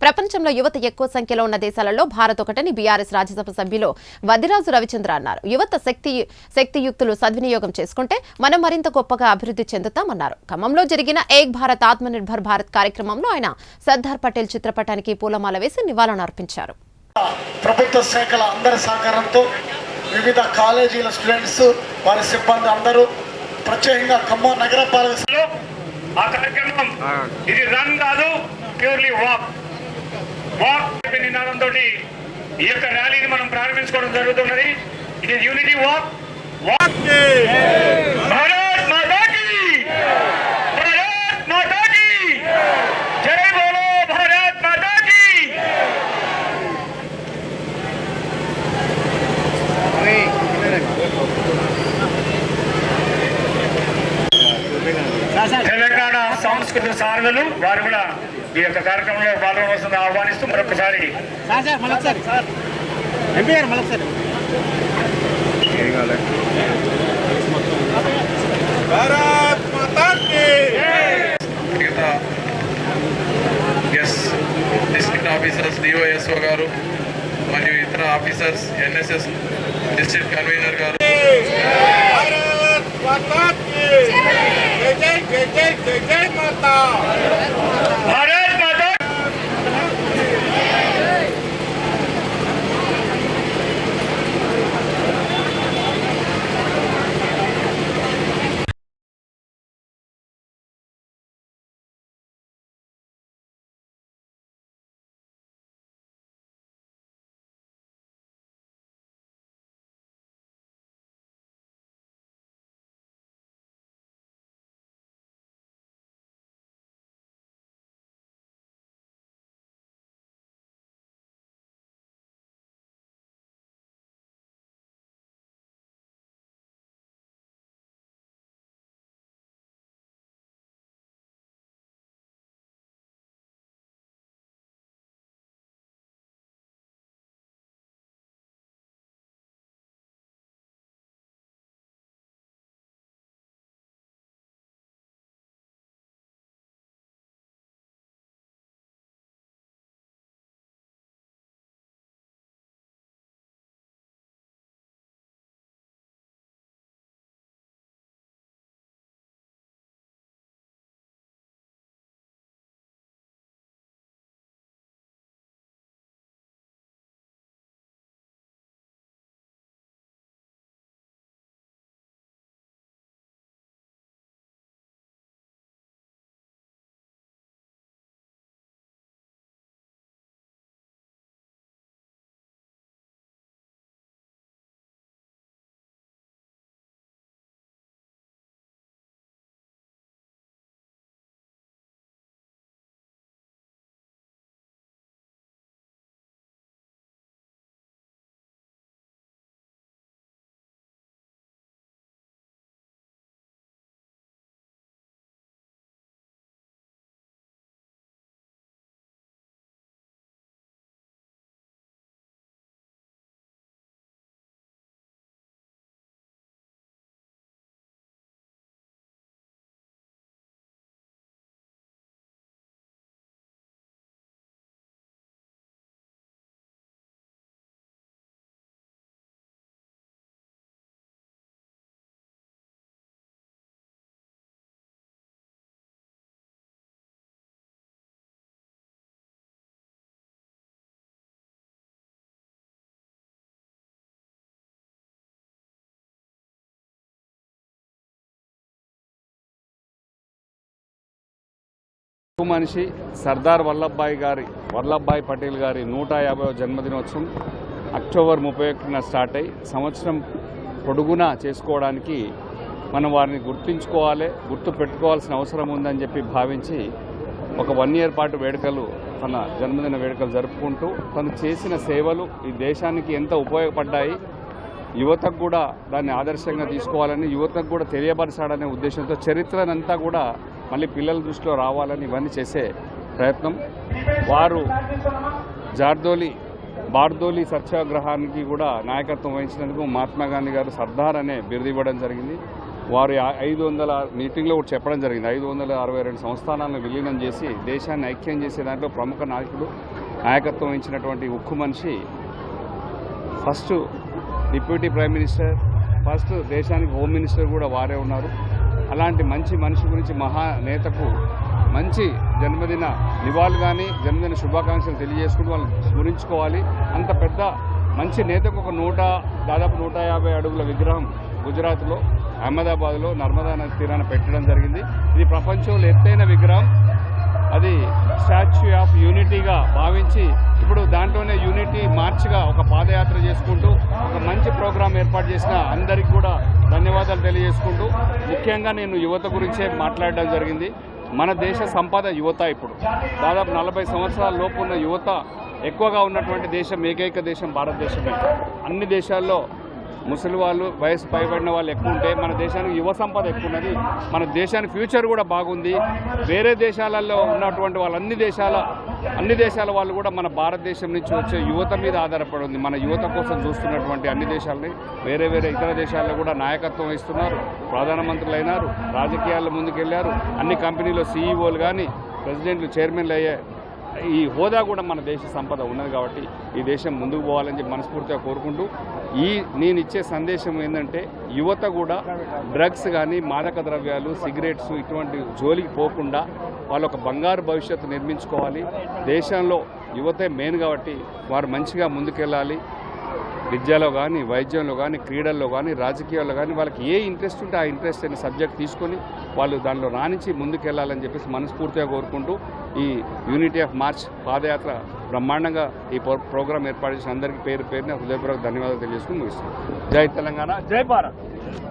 ప్రపంచంలో యువత ఎక్కువ సంఖ్యలో ఉన్న దేశాలలో భారత్ ఒకటని బీఆర్ఎస్ రాజ్యసభ సభ్యులు వదిరాజు రవిచంద్ర అన్నారు. యువత శక్తి శక్తియుక్తులు సద్వినియోగం చేసుకుంటే మనం మరింత గొప్పగా అభివృద్ధి చెందుతామన్నారు. ఖమ్మంలో జరిగిన ఏక్ భారత్ ఆత్మనిర్భర్ భారత్ కార్యక్రమంలో ఆయన సర్దార్ పటేల్ చిత్రపటానికి పూలమాల వేసి నివాళులర్పించారు ప్రభుత్వ శాఖల అందరి సహకారంతో వివిధ కాలేజీల స్టూడెంట్స్ వారి సిబ్బంది అందరూ ప్రత్యేకంగా ఖమ్మం నగరపాలక ఆ కార్యక్రమం ఇది రన్ కాదు ప్యూర్లీ వాక్ నినాదంతో ఈ యొక్క ర్యాలీని మనం ప్రారంభించుకోవడం జరుగుతున్నది. ఇది unity walk walk Bharat Mata key Bharat Mata కీ జై బోలో భారత్ మాతా కీ తెలంగాణ సాంస్కృతిక సారథులు వారు కూడా ఈ యొక్క కార్యక్రమంలో పాల్గొనవలసింది ఆహ్వానిస్తూ మరొకసారి డిస్ట్రిక్ట్ ఆఫీసర్స్ డిఓఎస్ఓ గారు మరియు ఇతర ఆఫీసర్స్ ఎన్ఎస్ఎస్ డిస్ట్రిక్ట్ కన్వీనర్ గారు. మాతా మనిషి సర్దార్ వల్లభాయ్ గారి వల్లభాయ్ పటేల్ గారి నూట యాభై జన్మదినోత్సవం అక్టోబర్ ముప్పై ఒకటిన స్టార్ట్ అయ్యి సంవత్సరం పొడుగునా చేసుకోవడానికి మనం వారిని గుర్తుంచుకోవాలి గుర్తు పెట్టుకోవాల్సిన అవసరం ఉందని చెప్పి భావించి ఒక వన్ ఇయర్ పాటు వేడుకలు తన జన్మదిన వేడుకలు జరుపుకుంటూ తను చేసిన సేవలు ఈ దేశానికి ఎంత ఉపయోగపడ్డాయి యువతకు కూడా దాన్ని ఆదర్శంగా తీసుకోవాలని యువతకు కూడా తెలియపరచాడనే ఉద్దేశంతో చరిత్రనంతా కూడా మళ్ళీ పిల్లల దృష్టిలో రావాలని ఇవన్నీ చేసే ప్రయత్నం. వారు జార్దోలి బార్దోలి సత్యాగ్రహానికి కూడా నాయకత్వం వహించినందుకు మహాత్మా గాంధీ గారు సర్దార్ అనే బిరుది ఇవ్వడం జరిగింది. వారు ఐదు వందల మీటింగ్లో కూడా చెప్పడం జరిగింది. ఐదు వందల అరవై రెండు సంస్థానాలను విలీనం చేసి దేశాన్ని ఐక్యం చేసే దాంట్లో ప్రముఖ నాయకుడు నాయకత్వం వహించినటువంటి ఉక్కు మనిషి first deputy prime minister first దేశానికి హోమ్ మినిస్టర్ కూడా వారే ఉన్నారు. అలాంటి మంచి మనిషి గురించి మహా నేతకు మంచి జన్మదిన నివాళులు కానీ జన్మదిన శుభాకాంక్షలు తెలియజేసుకుంటూ వాళ్ళు స్మరించుకోవాలి. అంత పెద్ద మంచి నేతకు ఒక నూట దాదాపు నూట యాభై అడుగుల విగ్రహం గుజరాత్లో అహ్మదాబాద్లో నర్మదా నది తీరాన పెట్టడం జరిగింది. ఇది ప్రపంచంలో ఎత్తైన విగ్రహం. అది స్టాచ్యూ ఆఫ్ యూనిటీగా భావించి ఇప్పుడు దాంట్లోనే యూనిటీ మార్చ్గా ఒక పాదయాత్ర చేసుకుంటూ ఒక మంచి ప్రోగ్రాం ఏర్పాటు చేసిన అందరికీ కూడా ధన్యవాదాలు తెలియజేసుకుంటూ ముఖ్యంగా నేను యువత గురించే మాట్లాడడం జరిగింది. మన దేశ సంపద యువత ఇప్పుడు. దాదాపు నలభై సంవత్సరాల లోపు ఉన్న యువత ఎక్కువగా ఉన్నటువంటి దేశం ఏకైక దేశం భారతదేశమే. అన్ని దేశాల్లో ముసలి వాళ్ళు వయసు పైబడిన వాళ్ళు ఎక్కువ ఉంటే మన దేశానికి యువ సంపద ఎక్కువ ఉన్నది. మన దేశానికి ఫ్యూచర్ కూడా బాగుంది. వేరే దేశాలలో ఉన్నటువంటి వాళ్ళు అన్ని దేశాల అన్ని దేశాల వాళ్ళు కూడా మన భారతదేశం నుంచి వచ్చే యువత మీద ఆధారపడి ఉంది. మన యువత కోసం చూస్తున్నటువంటి అన్ని దేశాలని వేరే వేరే ఇతర దేశాల్లో కూడా నాయకత్వం ఇస్తున్నారు ప్రధానమంత్రులు అయినారు రాజకీయాల్లో ముందుకెళ్ళారు. అన్ని కంపెనీలో సీఈఓలు కానీ ప్రెసిడెంట్లు చైర్మన్లు అయ్యే ఈ హోదా కూడా మన దేశ సంపద ఉన్నది కాబట్టి ఈ దేశం ముందుకు పోవాలని చెప్పి మనస్ఫూర్తిగా కోరుకుంటూ ఈ నేను ఇచ్చే సందేశం ఏంటంటే యువత కూడా డ్రగ్స్ కానీ మాదక ద్రవ్యాలు సిగరెట్స్ ఇటువంటి జోలికి పోకుండా వాళ్ళ ఒక బంగారు భవిష్యత్తు నిర్మించుకోవాలి. దేశంలో యువతే మెయిన్ కాబట్టి వారు మంచిగా ముందుకెళ్ళాలి. విద్యలో కానీ వైద్యంలో కానీ క్రీడల్లో కానీ రాజకీయాల్లో కానీ వాళ్ళకి ఏ ఇంట్రెస్ట్ ఉంటే ఆ ఇంట్రెస్ట్ అనే సబ్జెక్ట్ తీసుకొని వాళ్ళు దానిలో రాణించి ముందుకెళ్ళాలని చెప్పేసి మనస్ఫూర్తిగా కోరుకుంటూ ఈ యూనిటీ ఆఫ్ మార్చ్ పాదయాత్ర బ్రహ్మాండంగా ఈ ప్రో- ప్రోగ్రాం ఏర్పాటు చేసిన అందరికీ పేరు పేరున హృదయపూర్వక ధన్యవాదాలు తెలియజేసుకుని ముగిస్తున్నాను జై తెలంగాణ. జై భారత్.